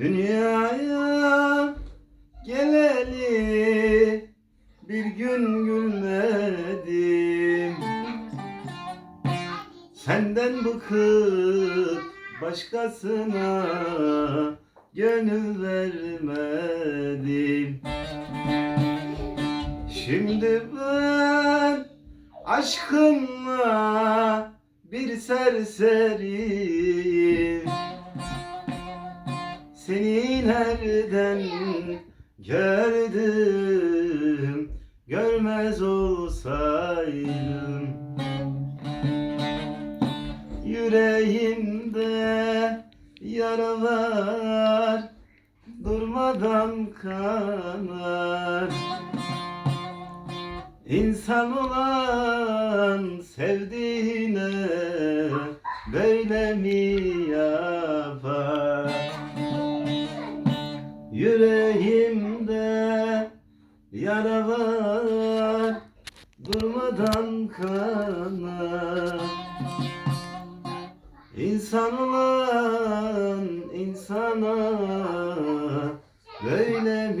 Dünyaya geleli bir gün gülmedim. Senden bıkıp başkasına gönül vermedim. Şimdi ben aşkınla bir serseriyim Seni nereden gördüm Görmez olsaydım. Yüreğimde yaralar Durmadan kanar İnsan olan sevdiğine böyle mi yapar? Yüreğimde yara var Durmadan kanar İnsan olan insana Böyle